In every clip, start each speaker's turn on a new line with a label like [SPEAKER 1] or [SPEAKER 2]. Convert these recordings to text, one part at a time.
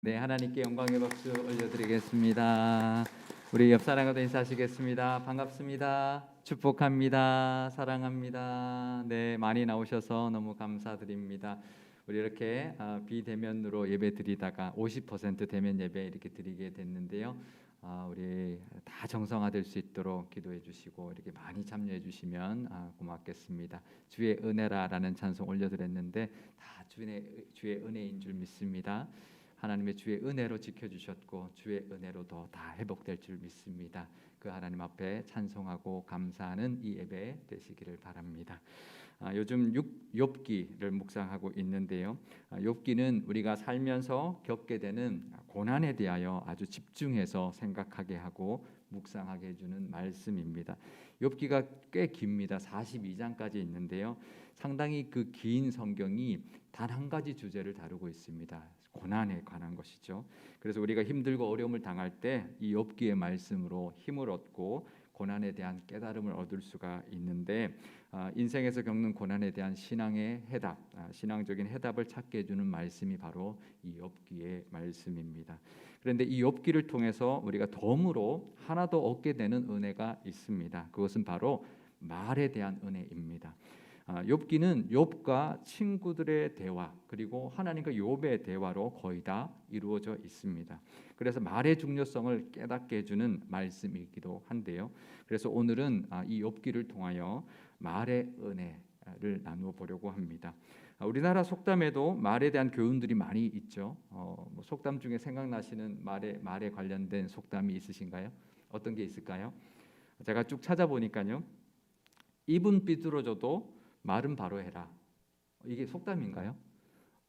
[SPEAKER 1] 네, 하나님께 영광의 박수 올려드리겠습니다. 우리 옆 사람과도 인사하시겠습니다. 반갑습니다. 축복합니다. 사랑합니다. 네, 많이 나오셔서 너무 감사드립니다. 우리 이렇게 아, 비대면으로 예배 드리다가 50% 대면 예배 이렇게 드리게 됐는데요. 아, 우리 다 정상화될 수 있도록 기도해 주시고 이렇게 많이 참여해 주시면 아, 고맙겠습니다. 주의 은혜라라는 찬송 올려드렸는데 다 주의 주의 은혜인 줄 믿습니다. 하나님의 주의 은혜로 지켜주셨고 주의 은혜로 더다 회복될 줄 믿습니다. 그 하나님 앞에 찬송하고 감사하는 이 예배 되시기를 바랍니다. 아, 요즘 육, 욥기를 묵상하고 있는데요. 아, 욥기는 우리가 살면서 겪게 되는 고난에 대하여 아주 집중해서 생각하게 하고 묵상하게 해주는 말씀입니다. 욥기가 꽤 깁니다. 42장까지 있는데요. 상당히 그 긴 성경이 단 한 가지 주제를 다루고 있습니다. 고난에 관한 것이죠. 그래서 우리가 힘들고 어려움을 당할 때이 욥기의 말씀으로 힘을 얻고 고난에 대한 깨달음을 얻을 수가 있는데 아, 인생에서 겪는 고난에 대한 신앙의 해답, 아, 신앙적인 해답을 찾게 해주는 말씀이 바로 이 욥기의 말씀입니다. 그런데 이 욥기를 통해서 우리가 덤으로 하나 더 얻게 되는 은혜가 있습니다. 그것은 바로 말에 대한 은혜입니다. 아, 욥기는 욥과 친구들의 대화 그리고 하나님과 욥의 대화로 거의 다 이루어져 있습니다. 그래서 말의 중요성을 깨닫게 해주는 말씀이기도 한데요. 그래서 오늘은 아, 이 욥기를 통하여 말의 은혜를 나누어 보려고 합니다. 아, 우리나라 속담에도 말에 대한 교훈들이 많이 있죠. 어, 뭐 속담 중에 생각나시는 말에 말에 관련된 속담이 있으신가요? 어떤 게 있을까요? 제가 쭉 찾아보니까요. 입은 삐뚤어져도 말은 바로 해라. 이게 속담인가요?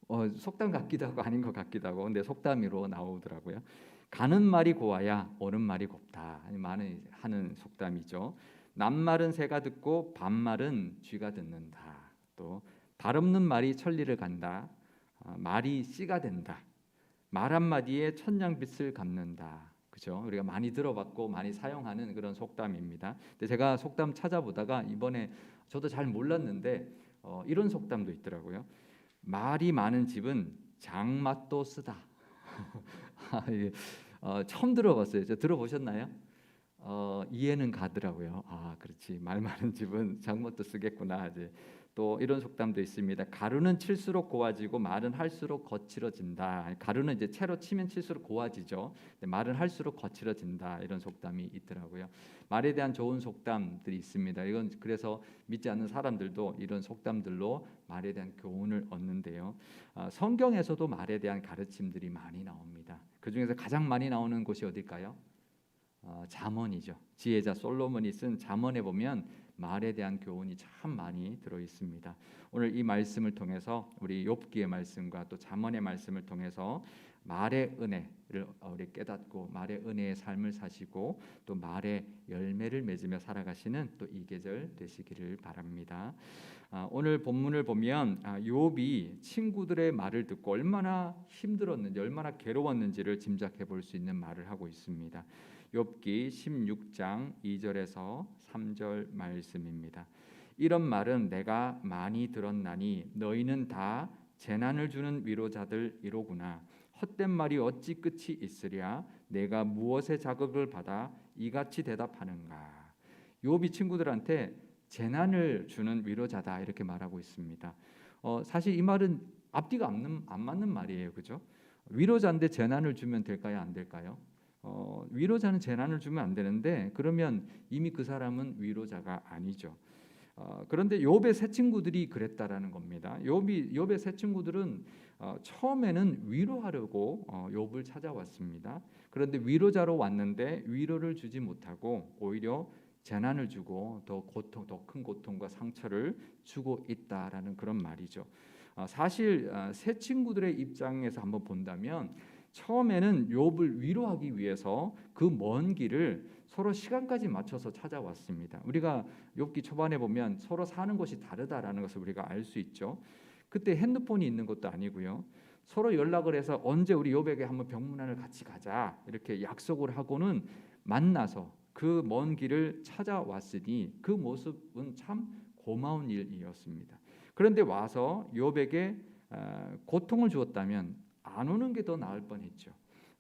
[SPEAKER 1] 어, 속담 같기도 하고 아닌 것 같기도 하고 근데 속담으로 나오더라고요. 가는 말이 고와야 오는 말이 곱다. 많은 하는 속담이죠. 남말은 새가 듣고 반말은 쥐가 듣는다. 또 발 없는 말이 천리를 간다. 어, 말이 씨가 된다. 말 한마디에 천냥빚을 갚는다. 그죠? 우리가 많이 들어봤고 많이 사용하는 그런 속담입니다. 근데 제가 속담 찾아보다가 이번에 저도 잘 몰랐는데 어, 이런 속담도 있더라고요. 말이 많은 집은 장맛도 쓰다. 아, 예. 어, 처음 들어봤어요. 저 들어보셨나요? 어, 이해는 가더라고요. 아, 그렇지. 말 많은 집은 장맛도 쓰겠구나. 이제 또 이런 속담도 있습니다. 가루는 칠수록 고와지고 말은 할수록 거칠어진다. 가루는 이제 채로 치면 칠수록 고와지죠. 말은 할수록 거칠어진다. 이런 속담이 있더라고요. 말에 대한 좋은 속담들이 있습니다. 이건 그래서 믿지 않는 사람들도 이런 속담들로 말에 대한 교훈을 얻는데요. 아, 성경에서도 말에 대한 가르침들이 많이 나옵니다. 그 중에서 가장 많이 나오는 곳이 어딜까요? 어, 잠언이죠. 지혜자 솔로몬이 쓴 잠언에 보면 말에 대한 교훈이 참 많이 들어 있습니다. 오늘 이 말씀을 통해서 우리 욥기의 말씀과 또 잠언의 말씀을 통해서 말의 은혜를 우리 깨닫고 말의 은혜의 삶을 사시고 또 말의 열매를 맺으며 살아가시는 또 이 계절 되시기를 바랍니다. 아, 오늘 본문을 보면 아, 욥이 친구들의 말을 듣고 얼마나 힘들었는지 얼마나 괴로웠는지를 짐작해 볼 수 있는 말을 하고 있습니다. 욥기 16장 2절에서 3절 말씀입니다. 이런 말은 내가 많이 들었나니 너희는 다 재난을 주는 위로자들 이로구나. 헛된 말이 어찌 끝이 있으랴? 내가 무엇의 자극을 받아 이같이 대답하는가? 욥이 친구들한테 재난을 주는 위로자다 이렇게 말하고 있습니다. 어, 사실 이 말은 앞뒤가 안, 안 맞는 말이에요, 그죠? 위로자인데 재난을 주면 될까요, 안 될까요? 어, 위로자는 재난을 주면 안 되는데 그러면 이미 그 사람은 위로자가 아니죠. 어, 그런데 욥의 새 친구들이 그랬다라는 겁니다. 욥이 욥의 새 친구들은 어, 처음에는 위로하려고 어, 욥을 찾아왔습니다. 그런데 위로자로 왔는데 위로를 주지 못하고 오히려 재난을 주고 더 고통, 더 큰 고통과 상처를 주고 있다라는 그런 말이죠. 어, 사실 어, 새 친구들의 입장에서 한번 본다면 처음에는 욥을 위로하기 위해서 그 먼 길을 서로 시간까지 맞춰서 찾아왔습니다. 우리가 욥기 초반에 보면 서로 사는 곳이 다르다라는 것을 우리가 알 수 있죠. 그때 핸드폰이 있는 것도 아니고요. 서로 연락을 해서 언제 우리 욥에게 한번 병문안을 같이 가자 이렇게 약속을 하고는 만나서 그 먼 길을 찾아왔으니 그 모습은 참 고마운 일이었습니다. 그런데 와서 욥에게 어, 고통을 주었다면 안 오는 게 더 나을 뻔했죠.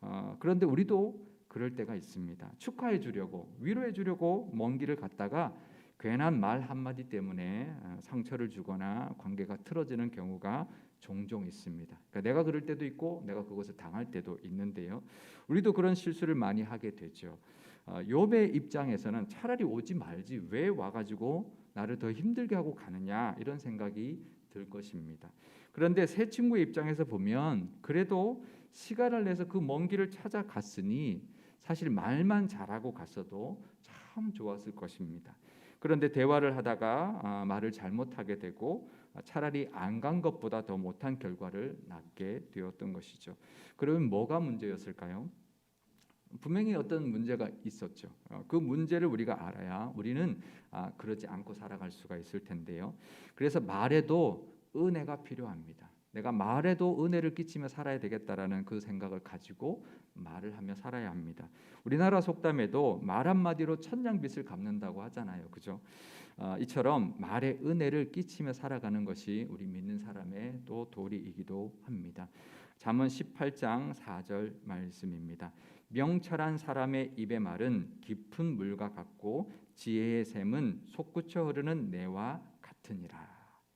[SPEAKER 1] 어, 그런데 우리도 그럴 때가 있습니다. 축하해 주려고 위로해 주려고 먼 길을 갔다가 괜한 말 한마디 때문에 어, 상처를 주거나 관계가 틀어지는 경우가 종종 있습니다. 그러니까 내가 그럴 때도 있고 내가 그것을 당할 때도 있는데요. 우리도 그런 실수를 많이 하게 되죠. 어, 욥의 입장에서는 차라리 오지 말지 왜 와가지고 나를 더 힘들게 하고 가느냐 이런 생각이 들 것입니다. 그런데 새 친구의 입장에서 보면 그래도 시간을 내서 그 먼 길을 찾아갔으니 사실 말만 잘하고 갔어도 참 좋았을 것입니다. 그런데 대화를 하다가 아, 말을 잘못하게 되고 아, 차라리 안 간 것보다 더 못한 결과를 낳게 되었던 것이죠. 그러면 뭐가 문제였을까요? 분명히 어떤 문제가 있었죠. 어, 그 문제를 우리가 알아야 우리는 아, 그러지 않고 살아갈 수가 있을 텐데요. 그래서 말에도 은혜가 필요합니다. 내가 말에도 은혜를 끼치며 살아야 되겠다라는 그 생각을 가지고 말을 하며 살아야 합니다. 우리나라 속담에도 말 한마디로 천냥빚을 갚는다고 하잖아요. 그죠? 어, 이처럼 말에 은혜를 끼치며 살아가는 것이 우리 믿는 사람의 또 도리이기도 합니다. 잠언 18장 4절 말씀입니다. 명철한 사람의 입의 말은 깊은 물과 같고 지혜의 샘은 솟구쳐 흐르는 내와 같으니라.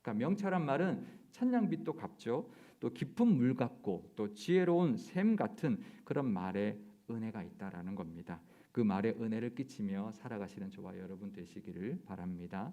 [SPEAKER 1] 그러니까 명철한 말은 찬양빛도 갚죠. 또 깊은 물 같고 또 지혜로운 샘 같은 그런 말에 은혜가 있다라는 겁니다. 그 말에 은혜를 끼치며 살아가시는 저와 여러분 되시기를 바랍니다.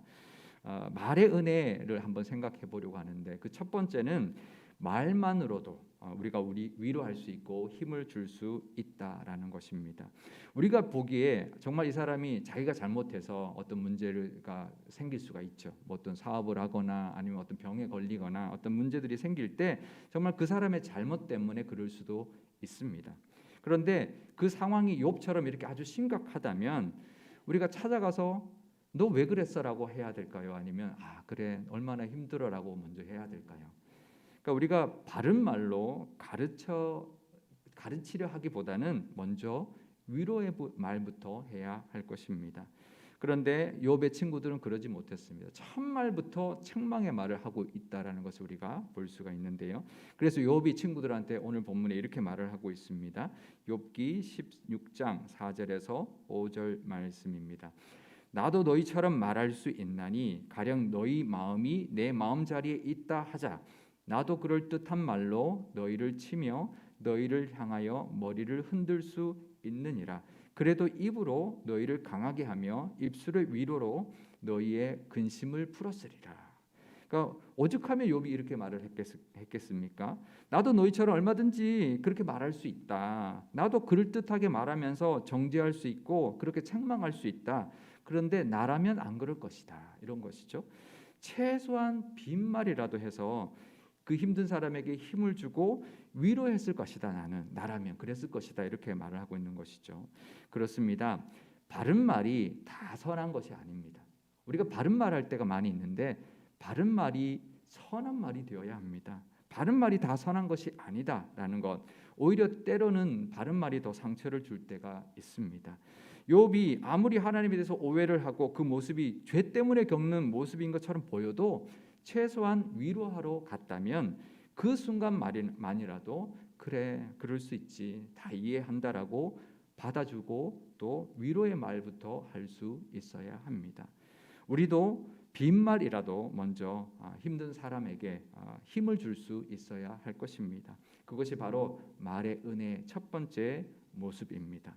[SPEAKER 1] 어, 말의 은혜를 한번 생각해 보려고 하는데 그 첫 번째는 말만으로도 어, 우리가 우리 위로할 수 있고 힘을 줄 수 있다라는 것입니다. 우리가 보기에 정말 이 사람이 자기가 잘못해서 어떤 문제가 생길 수가 있죠. 뭐 어떤 사업을 하거나 아니면 어떤 병에 걸리거나 어떤 문제들이 생길 때 정말 그 사람의 잘못 때문에 그럴 수도 있습니다. 그런데 그 상황이 욥처럼 이렇게 아주 심각하다면 우리가 찾아가서 너 왜 그랬어라고 해야 될까요? 아니면 아 그래 얼마나 힘들어라고 먼저 해야 될까요? 그러니까 우리가 바른 말로 가르쳐 가르치려 하기보다는 먼저 위로의 말부터 해야 할 것입니다. 그런데 욥의 친구들은 그러지 못했습니다. 첫 말부터 책망의 말을 하고 있다라는 것을 우리가 볼 수가 있는데요. 그래서 욥이 친구들한테 오늘 본문에 이렇게 말을 하고 있습니다. 욥기 16장 4절에서 5절 말씀입니다. 나도 너희처럼 말할 수 있나니 가령 너희 마음이 내 마음 자리에 있다 하자. 나도 그럴 듯한 말로 너희를 치며 너희를 향하여 머리를 흔들 수 있느니라. 그래도 입으로 너희를 강하게 하며 입술의 위로로 너희의 근심을 풀었으리라. 그러니까 오죽하면 욥이 이렇게 말을 했겠, 습니까 나도 너희처럼 얼마든지 그렇게 말할 수 있다. 나도 그럴 듯하게 말하면서 정죄할 수 있고 그렇게 책망할 수 있다. 그런데 나라면 안 그럴 것이다. 이런 것이죠. 최소한 빈말이라도 해서 그 힘든 사람에게 힘을 주고 위로했을 것이다. 나는 나라면 그랬을 것이다. 이렇게 말을 하고 있는 것이죠. 그렇습니다. 바른 말이 다 선한 것이 아닙니다. 우리가 바른 말 할 때가 많이 있는데 바른 말이 선한 말이 되어야 합니다. 바른 말이 다 선한 것이 아니다라는 것. 오히려 때로는 바른 말이 더 상처를 줄 때가 있습니다. 욥이 아무리 하나님에 대해서 오해를 하고 그 모습이 죄 때문에 겪는 모습인 것처럼 보여도 최소한 위로하러 갔다면 그 순간만이라도 그래 그럴 수 있지 다 이해한다라고 받아주고 또 위로의 말부터 할 수 있어야 합니다. 우리도 빈말이라도 먼저 아, 힘든 사람에게 아, 힘을 줄 수 있어야 할 것입니다. 그것이 바로 말의 은혜의 첫 번째 모습입니다.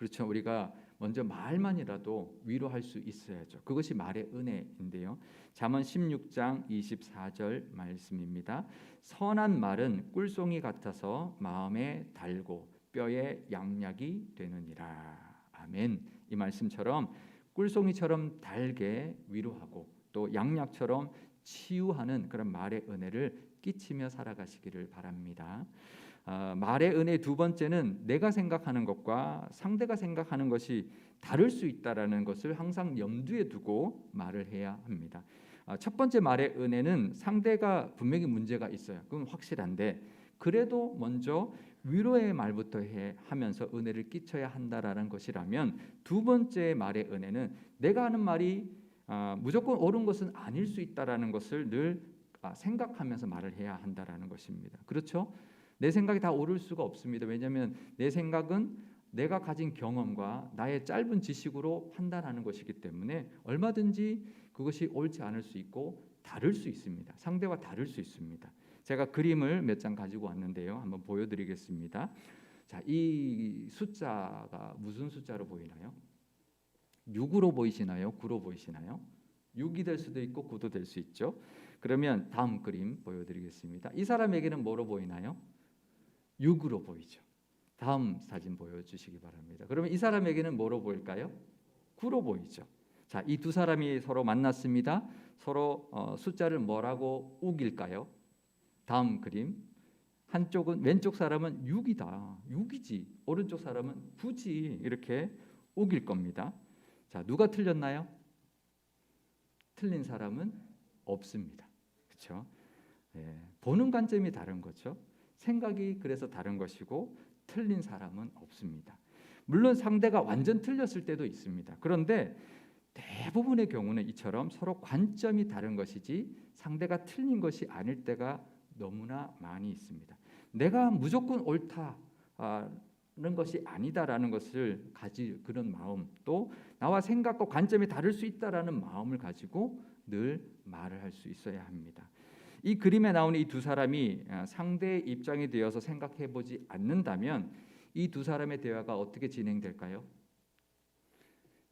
[SPEAKER 1] 그렇죠. 우리가 먼저 말만이라도 위로할 수 있어야죠. 그것이 말의 은혜인데요. 잠언 16장 24절 말씀입니다. 선한 말은 꿀송이 같아서 마음에 달고 뼈에 양약이 되느니라. 아멘. 이 말씀처럼 꿀송이처럼 달게 위로하고 또 양약처럼 치유하는 그런 말의 은혜를 끼치며 살아가시기를 바랍니다. 어, 말의 은혜 두 번째는 내가 생각하는 것과 상대가 생각하는 것이 다를 수 있다라는 것을 항상 염두에 두고 말을 해야 합니다. 어, 첫 번째 말의 은혜는 상대가 분명히 문제가 있어요. 그건 확실한데 그래도 먼저 위로의 말부터 해 하면서 은혜를 끼쳐야 한다라는 것이라면 두 번째 말의 은혜는 내가 하는 말이 어, 무조건 옳은 것은 아닐 수 있다라는 것을 늘 아, 생각하면서 말을 해야 한다라는 것입니다. 그렇죠? 내 생각이 다 옳을 수가 없습니다. 왜냐하면 내 생각은 내가 가진 경험과 나의 짧은 지식으로 판단하는 것이기 때문에 얼마든지 그것이 옳지 않을 수 있고 다를 수 있습니다. 상대와 다를 수 있습니다. 제가 그림을 몇 장 가지고 왔는데요. 한번 보여드리겠습니다. 자, 이 숫자가 무슨 숫자로 보이나요? 6으로 보이시나요? 9로 보이시나요? 6이 될 수도 있고 9도 될 수 있죠. 그러면 다음 그림 보여드리겠습니다. 이 사람에게는 뭐로 보이나요? 6으로 보이죠. 다음 사진 보여주시기 바랍니다. 그러면 이 사람에게는 뭐로 보일까요? 9로 보이죠. 자, 이 두 사람이 서로 만났습니다. 서로 어, 숫자를 뭐라고 우길까요? 다음 그림. 한쪽은 왼쪽 사람은 6이다. 6이지. 오른쪽 사람은 9지. 이렇게 우길 겁니다. 자, 누가 틀렸나요? 틀린 사람은 없습니다. 그렇죠? 예, 보는 관점이 다른 거죠. 생각이 그래서 다른 것이고 틀린 사람은 없습니다. 물론 상대가 완전 틀렸을 때도 있습니다. 그런데 대부분의 경우는 이처럼 서로 관점이 다른 것이지 상대가 틀린 것이 아닐 때가 너무나 많이 있습니다. 내가 무조건 옳다는 것이 아니다라는 것을 가지 그런 마음 또 나와 생각과 관점이 다를 수 있다라는 마음을 가지고 늘 말을 할 수 있어야 합니다. 이 그림에 나오는 이 두 사람이 아, 상대의 입장이 되어서 생각해 보지 않는다면 이 두 사람의 대화가 어떻게 진행될까요?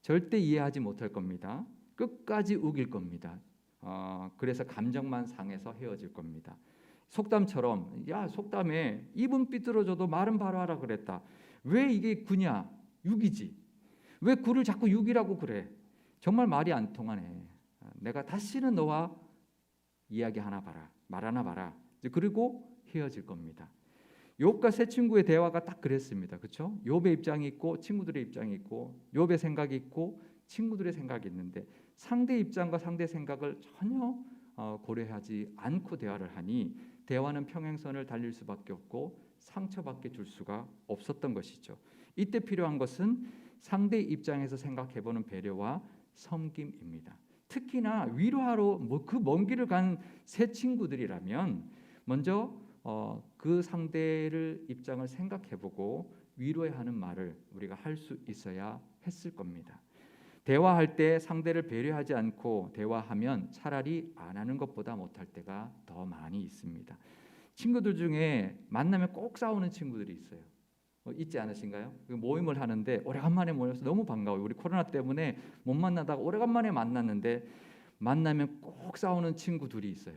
[SPEAKER 1] 절대 이해하지 못할 겁니다. 끝까지 우길 겁니다. 어, 그래서 감정만 상해서 헤어질 겁니다. 속담처럼 야 속담에 입은 삐뚤어져도 말은 바로 하라 그랬다. 왜 이게 구냐? 육이지. 왜 구를 자꾸 육이라고 그래? 정말 말이 안 통하네. 내가 다시는 너와 이야기 하나 봐라. 말 하나 봐라. 그리고 헤어질 겁니다. 욥과 세 친구의 대화가 딱 그랬습니다. 그렇죠? 욥의 입장이 있고 친구들의 입장이 있고 욥의 생각이 있고 친구들의 생각이 있는데 상대 입장과 상대 생각을 전혀 어, 고려하지 않고 대화를 하니 대화는 평행선을 달릴 수밖에 없고 상처받게 줄 수가 없었던 것이죠. 이때 필요한 것은 상대 입장에서 생각해 보는 배려와 섬김입니다. 특히나 위로하러 뭐 그 먼 길을 간 새 친구들이라면 먼저 어, 그 상대를 입장을 생각해보고 위로해야 하는 말을 우리가 할 수 있어야 했을 겁니다. 대화할 때 상대를 배려하지 않고 대화하면 차라리 안 하는 것보다 못할 때가 더 많이 있습니다. 친구들 중에 만나면 꼭 싸우는 친구들이 있어요. 어, 있지 않으신가요? 그 모임을 하는데 오래간만에 모여서 너무 반가워요. 우리 코로나 때문에 못 만나다가 오래간만에 만났는데 만나면 꼭 싸우는 친구들이 있어요.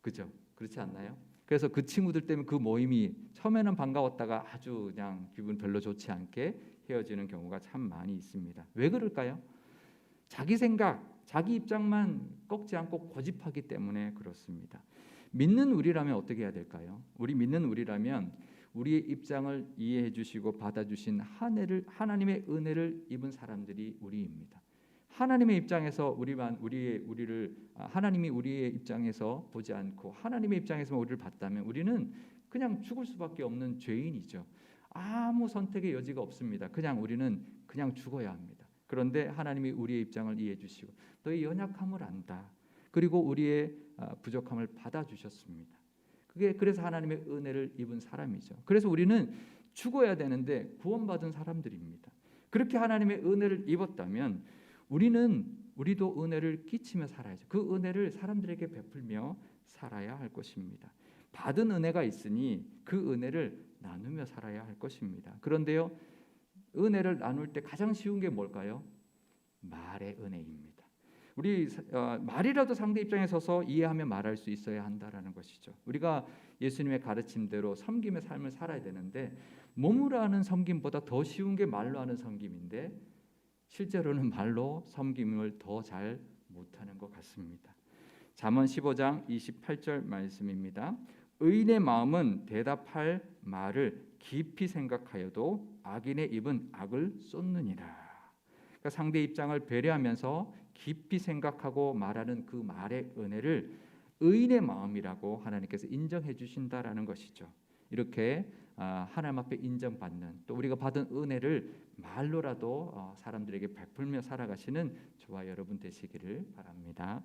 [SPEAKER 1] 그죠? 그렇지 않나요? 그래서 그 친구들 때문에 그 모임이 처음에는 반가웠다가 아주 그냥 기분 별로 좋지 않게 헤어지는 경우가 참 많이 있습니다. 왜 그럴까요? 자기 생각, 자기 입장만 꺾지 않고 고집하기 때문에 그렇습니다. 믿는 우리라면 어떻게 해야 될까요? 우리 믿는 우리라면 우리의 입장을 이해해 주시고 받아 주신 하늘을 하나님의 은혜를 입은 사람들이 우리입니다. 하나님의 입장에서 우리만 우리의 우리를 아, 하나님이 우리의 입장에서 보지 않고 하나님의 입장에서 우리를 봤다면 우리는 그냥 죽을 수밖에 없는 죄인이죠. 아무 선택의 여지가 없습니다. 그냥 우리는 그냥 죽어야 합니다. 그런데 하나님이 우리의 입장을 이해해 주시고 너의 연약함을 안다. 그리고 우리의 아, 부족함을 받아 주셨습니다. 그게 그래서 하나님의 은혜를 입은 사람이죠. 그래서 우리는 죽어야 되는데 구원받은 사람들입니다. 그렇게 하나님의 은혜를 입었다면 우리는 우리도 은혜를 끼치며 살아야죠. 그 은혜를 사람들에게 베풀며 살아야 할 것입니다. 받은 은혜가 있으니 그 은혜를 나누며 살아야 할 것입니다. 그런데요, 은혜를 나눌 때 가장 쉬운 게 뭘까요? 말의 은혜입니다. 우리 어, 말이라도 상대 입장에 서서 이해하며 말할 수 있어야 한다라는 것이죠. 우리가 예수님의 가르침대로 섬김의 삶을 살아야 되는데 몸으로 하는 섬김보다 더 쉬운 게 말로 하는 섬김인데 실제로는 말로 섬김을 더 잘 못하는 것 같습니다. 잠언 15장 28절 말씀입니다. 의인의 마음은 대답할 말을 깊이 생각하여도 악인의 입은 악을 쏟느니라. 그러니까 상대 입장을 배려하면서 깊이 생각하고 말하는 그 말의 은혜를 의인의 마음이라고 하나님께서 인정해 주신다라는 것이죠. 이렇게 아, 하나님 앞에 인정받는 또 우리가 받은 은혜를 말로라도 어, 사람들에게 베풀며 살아가시는 저와 여러분 되시기를 바랍니다.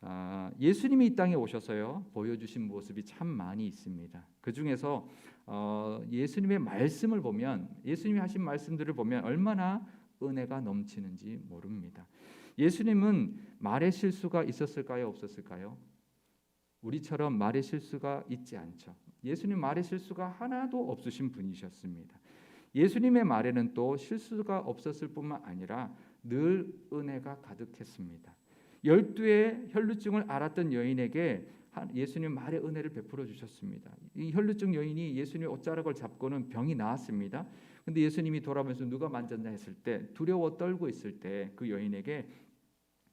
[SPEAKER 1] 아, 예수님이 이 땅에 오셔서요 보여주신 모습이 참 많이 있습니다. 그 중에서 어, 예수님의 말씀을 보면 예수님이 하신 말씀들을 보면 얼마나 은혜가 넘치는지 모릅니다. 예수님은 말의 실수가 있었을까요, 없었을까요? 우리처럼 말의 실수가 있지 않죠. 예수님 말의 실수가 하나도 없으신 분이셨습니다. 예수님의 말에는 또 실수가 없었을 뿐만 아니라 늘 은혜가 가득했습니다. 열두의 혈루증을 알았던 여인에게 예수님 말의 은혜를 베풀어 주셨습니다. 이 혈루증 여인이 예수님의 옷자락을 잡고는 병이 나았습니다. 근데 예수님이 돌아보면서 누가 만졌냐 했을 때 두려워 떨고 있을 때 그 여인에게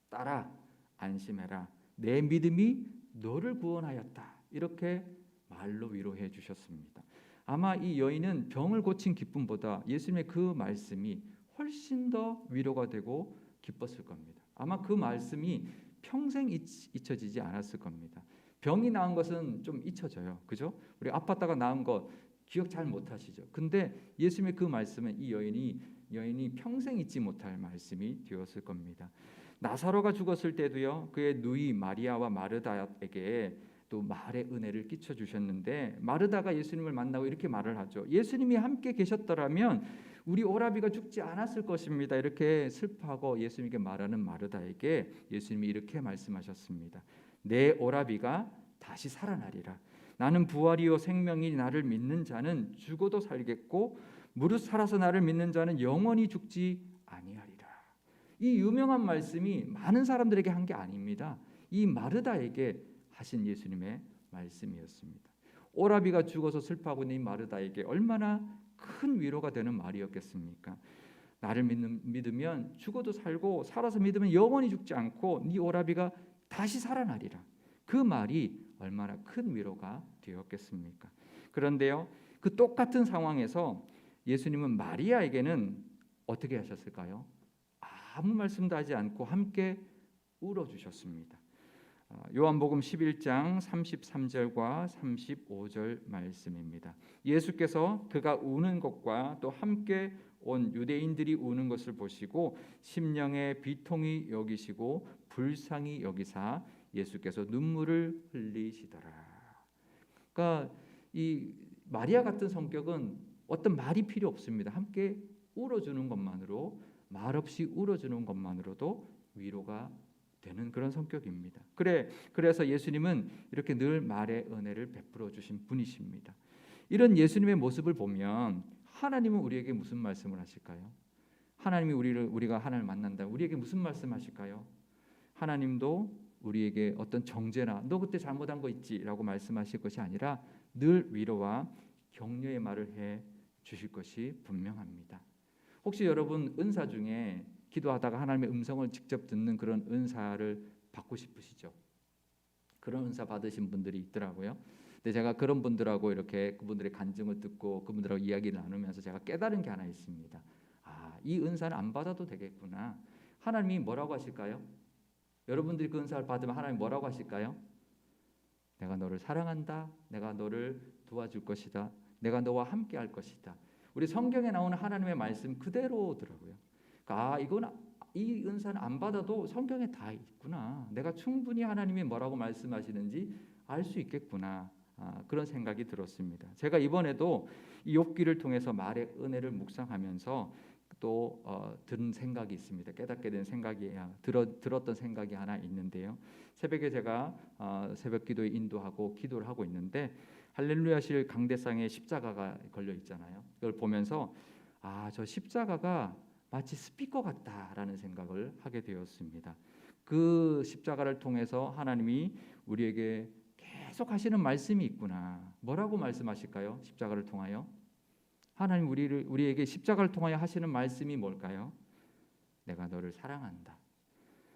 [SPEAKER 1] 따라 안심해라. 내 믿음이 너를 구원하였다. 이렇게 말로 위로해 주셨습니다. 아마 이 여인은 병을 고친 기쁨보다 예수님의 그 말씀이 훨씬 더 위로가 되고 기뻤을 겁니다. 아마 그 말씀이 평생 잊혀지지 않았을 겁니다. 병이 나은 것은 좀 잊혀져요. 그죠? 우리 아팠다가 나은 것 기억 잘 못하시죠. 근데 예수님의 그 말씀은 이 여인이 여인이 평생 잊지 못할 말씀이 되었을 겁니다. 나사로가 죽었을 때도요. 그의 누이 마리아와 마르다에게 또 말의 은혜를 끼쳐 주셨는데 마르다가 예수님을 만나고 이렇게 말을 하죠. 예수님이 함께 계셨더라면 우리 오라비가 죽지 않았을 것입니다. 이렇게 슬퍼하고 예수님께 말하는 마르다에게 예수님이 이렇게 말씀하셨습니다. 내 오라비가 다시 살아나리라. 나는 부활이요 생명이 나를 믿는 자는 죽어도 살겠고 무릇 살아서 나를 믿는 자는 영원히 죽지 아니하리라. 이 유명한 말씀이 많은 사람들에게 한 게 아닙니다. 이 마르다에게 하신 예수님의 말씀이었습니다. 오라비가 죽어서 슬퍼하고 있는 이 마르다에게 얼마나 큰 위로가 되는 말이었겠습니까? 나를 믿으면 죽어도 살고 살아서 믿으면 영원히 죽지 않고 네 오라비가 다시 살아나리라. 그 말이 얼마나 큰 위로가 되었겠습니까? 그런데요, 그 똑같은 상황에서 예수님은 마리아에게는 어떻게 하셨을까요? 아무 말씀도 하지 않고 함께 울어 주셨습니다. 아, 요한복음 11장 33절과 35절 말씀입니다. 예수께서 그가 우는 것과 또 함께 온 유대인들이 우는 것을 보시고 심령의 비통이 여기시고 불쌍히 여기사 예수께서 눈물을 흘리시더라. 그러니까 이 마리아 같은 성격은 어떤 말이 필요 없습니다. 함께 울어주는 것만으로 말없이 울어주는 것만으로도 위로가 되는 그런 성격입니다. 그래 그래서 예수님은 이렇게 늘 말의 은혜를 베풀어 주신 분이십니다. 이런 예수님의 모습을 보면 하나님은 우리에게 무슨 말씀을 하실까요? 하나님이 우리를 우리가 하나님을 만난다. 우리에게 무슨 말씀하실까요? 하나님도 우리에게 어떤 정죄나 너 그때 잘못한 거 있지라고 말씀하실 것이 아니라 늘 위로와 격려의 말을 해 주실 것이 분명합니다. 혹시 여러분 은사 중에 기도하다가 하나님의 음성을 직접 듣는 그런 은사를 받고 싶으시죠? 그런 은사 받으신 분들이 있더라고요. 근데 제가 그런 분들하고 이렇게 그분들의 간증을 듣고 그분들하고 이야기를 나누면서 제가 깨달은 게 하나 있습니다. 아, 이 은사는 안 받아도 되겠구나. 하나님이 뭐라고 하실까요? 여러분들이 그 은사를 받으면 하나님 뭐라고 하실까요? 내가 너를 사랑한다. 내가 너를 도와줄 것이다. 내가 너와 함께 할 것이다. 우리 성경에 나오는 하나님의 말씀 그대로더라고요. 그러니까 아, 이건 이 은사는 안 받아도 성경에 다 있구나. 내가 충분히 하나님이 뭐라고 말씀하시는지 알 수 있겠구나. 아, 그런 생각이 들었습니다. 제가 이번에도 이 욥기를 통해서 말의 은혜를 묵상하면서 또 어, 든 생각이 있습니다. 깨닫게 된 생각이 들어, 들었던 생각이 하나 있는데요. 새벽에 제가 어, 새벽 기도에 인도하고 기도를 하고 있는데 할렐루야실 강대상에 십자가가 걸려 있잖아요. 그걸 보면서 아 저 십자가가 마치 스피커 같다라는 생각을 하게 되었습니다. 그 십자가를 통해서 하나님이 우리에게 계속 하시는 말씀이 있구나. 뭐라고 말씀하실까요? 십자가를 통하여 하나님 우리를 우리에게 십자가를 통하여 하시는 말씀이 뭘까요? 내가 너를 사랑한다.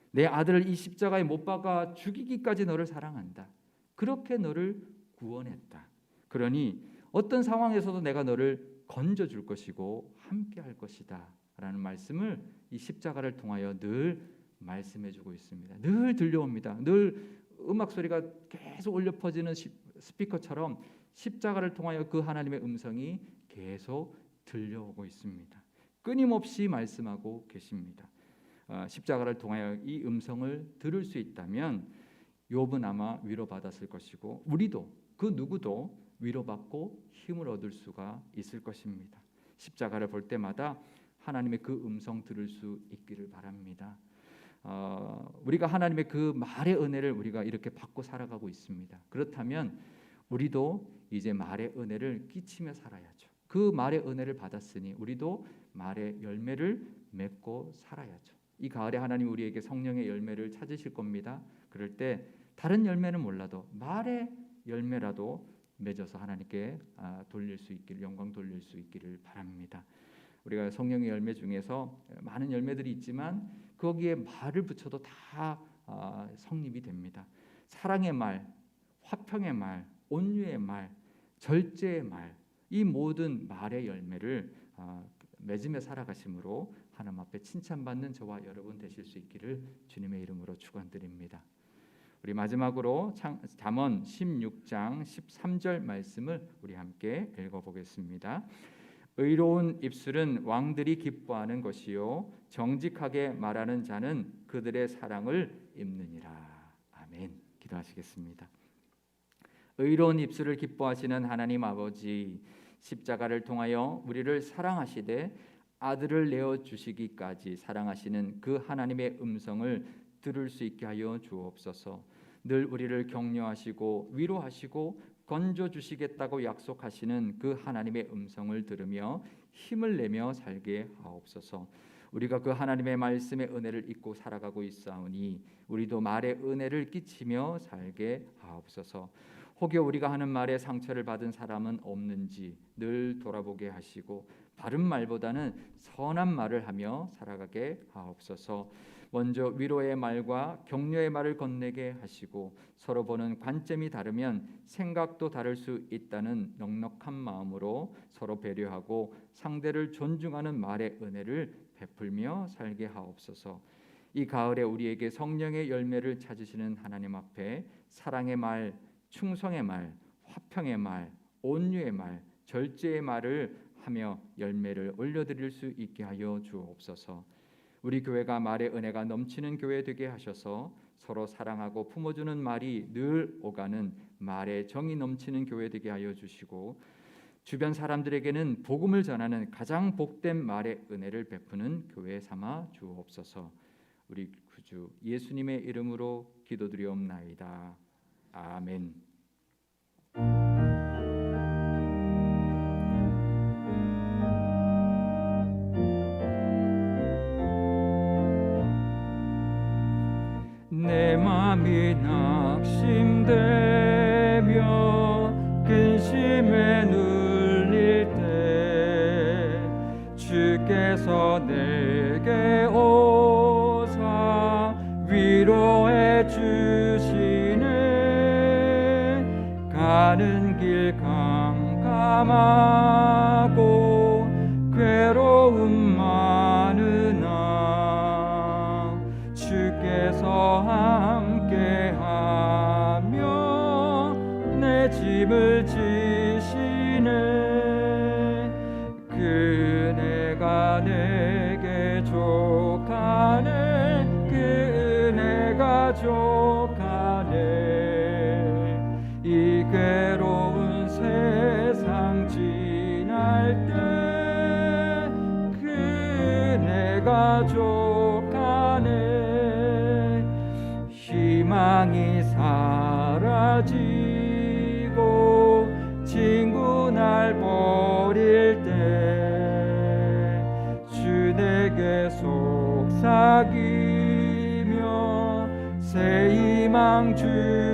[SPEAKER 1] 내 아들을 이 십자가에 못 박아 죽이기까지 너를 사랑한다. 그렇게 너를 구원했다. 그러니 어떤 상황에서도 내가 너를 건져 줄 것이고 함께 할 것이다. 라는 말씀을 이 십자가를 통하여 늘 말씀해 주고 있습니다. 늘 들려옵니다. 늘 음악 소리가 계속 울려 퍼지는 스피커처럼 십자가를 통하여 그 하나님의 음성이 계속 들려오고 있습니다. 끊임없이 말씀하고 계십니다. 어, 십자가를 통하여 이 음성을 들을 수 있다면 욥은 아마 위로받았을 것이고 우리도 그 누구도 위로받고 힘을 얻을 수가 있을 것입니다. 십자가를 볼 때마다 하나님의 그 음성 들을 수 있기를 바랍니다. 어, 우리가 하나님의 그 말의 은혜를 우리가 이렇게 받고 살아가고 있습니다. 그렇다면 우리도 이제 말의 은혜를 끼치며 살아야죠. 그 말의 은혜를 받았으니 우리도 말의 열매를 맺고 살아야죠. 이 가을에 하나님 우리에게 성령의 열매를 찾으실 겁니다. 그럴 때 다른 열매는 몰라도 말의 열매라도 맺어서 하나님께 아, 돌릴 수 있기를 영광 돌릴 수 있기를 바랍니다. 우리가 성령의 열매 중에서 많은 열매들이 있지만 거기에 말을 붙여도 다 아, 성립이 됩니다. 사랑의 말, 화평의 말, 온유의 말, 절제의 말, 이 모든 말의 열매를 아, 맺으며 살아가심으로 하나님 앞에 칭찬받는 저와 여러분 되실 수 있기를 주님의 이름으로 축원드립니다. 우리 마지막으로 창- 잠언 16장 13절 말씀을 우리 함께 읽어보겠습니다. 의로운 입술은 왕들이 기뻐하는 것이요 정직하게 말하는 자는 그들의 사랑을 입느니라. 아멘. 기도하시겠습니다. 의로운 입술을 기뻐하시는 하나님 아버지 십자가를 통하여 우리를 사랑하시되 아들을 내어 주시기까지 사랑하시는 그 하나님의 음성을 들을 수 있게 하여 주옵소서. 늘 우리를 격려하시고 위로하시고 건져 주시겠다고 약속하시는 그 하나님의 음성을 들으며 힘을 내며 살게 하옵소서. 우리가 그 하나님의 말씀의 은혜를 잊고 살아가고 있사오니 우리도 말의 은혜를 끼치며 살게 하옵소서. 혹여 우리가 하는 말에 상처를 받은 사람은 없는지 늘 돌아보게 하시고 바른 말보다는 선한 말을 하며 살아가게 하옵소서. 먼저 위로의 말과 격려의 말을 건네게 하시고 서로 보는 관점이 다르면 생각도 다를 수 있다는 넉넉한 마음으로 서로 배려하고 상대를 존중하는 말의 은혜를 베풀며 살게 하옵소서. 이 가을에 우리에게 성령의 열매를 찾으시는 하나님 앞에 사랑의 말, 충성의 말, 화평의 말, 온유의 말, 절제의 말을 하며 열매를 올려드릴 수 있게 하여 주옵소서. 우리 교회가 말의 은혜가 넘치는 교회 되게 하셔서 서로 사랑하고 품어주는 말이 늘 오가는 말의 정이 넘치는 교회 되게 하여 주시고 주변 사람들에게는 복음을 전하는 가장 복된 말의 은혜를 베푸는 교회 삼아 주옵소서. 우리 구주 예수님의 이름으로 기도드리옵나이다. 아멘. 근심에 눌릴 때 주께서 내게 오사 위로해 주시네. 가는 길 깜깜하 가 족하네 희망이 사라지고 친구 날 버릴 때 주 내게 속삭이며 새 희망 주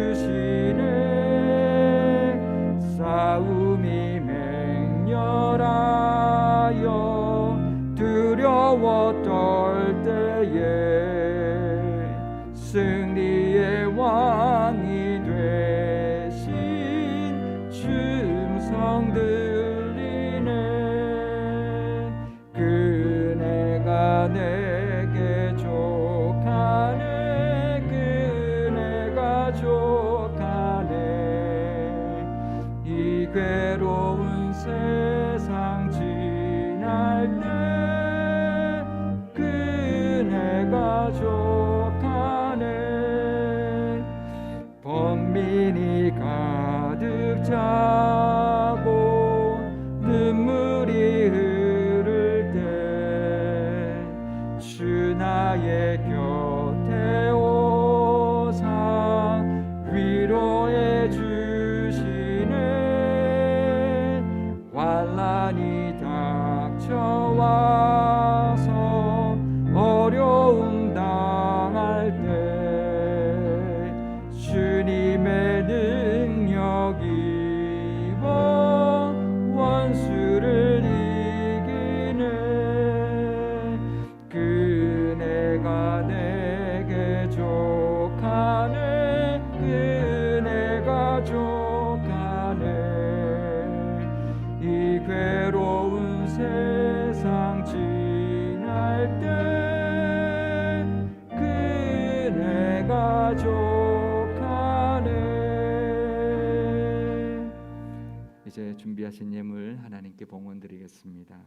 [SPEAKER 1] 드리겠습니다.